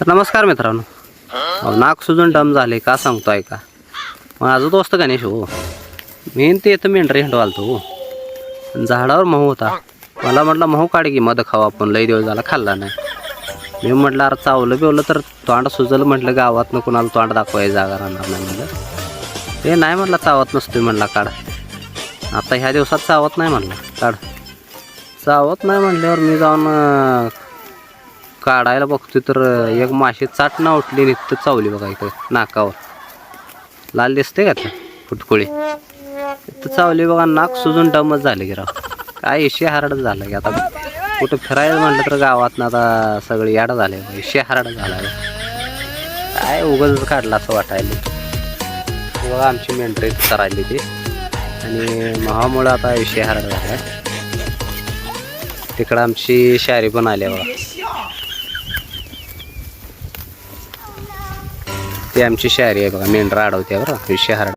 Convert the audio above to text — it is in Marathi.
तर नमस्कार मित्रांनो. अहो, नाक सुजून डम झाले का सांगतो ऐका माझं दोस्त गणेश हो मी ते येतं मेंढरे हिंडवालतो हो झाडावर महू होता. मला म्हटलं महू काढ की मध खावा आपण लई दिवस झाला खाल्ला नाही. मी म्हटलं अरे चावलं बिवलं तर तोंड सुजलं म्हटलं गावातनं कुणाला तोंड दाखवायला जागा राहणार नाही म्हटलं. ते नाही म्हटलं चावत नसतोय म्हटलं काढ. आता ह्या दिवसात चावत नाही म्हटलं काढ. चावत नाही म्हटल्यावर मी जाऊन काढायला बघतोय तर एक माशी चाटणं उठली निघतं चावली बघा इकडे नाकावर. लाल दिसते का ते फुटकुळी. तर चावली बघा नाक सुजून डमच झाले की राव. काय इशे हारड झालं की आता? कुठं फिरायला म्हटलं तर गावात आता सगळे याड झाले. इशे हारड झाला. काय उगच काढला असं वाटायला. बघा आमची मेंढरी करायली ती. आणि महामुळं आता एशी हारड झाला तिकडं आमची शारी पण आली आहे बघा. ती आमची शारी आहे बघा मेंढरा अडवते बरं विषय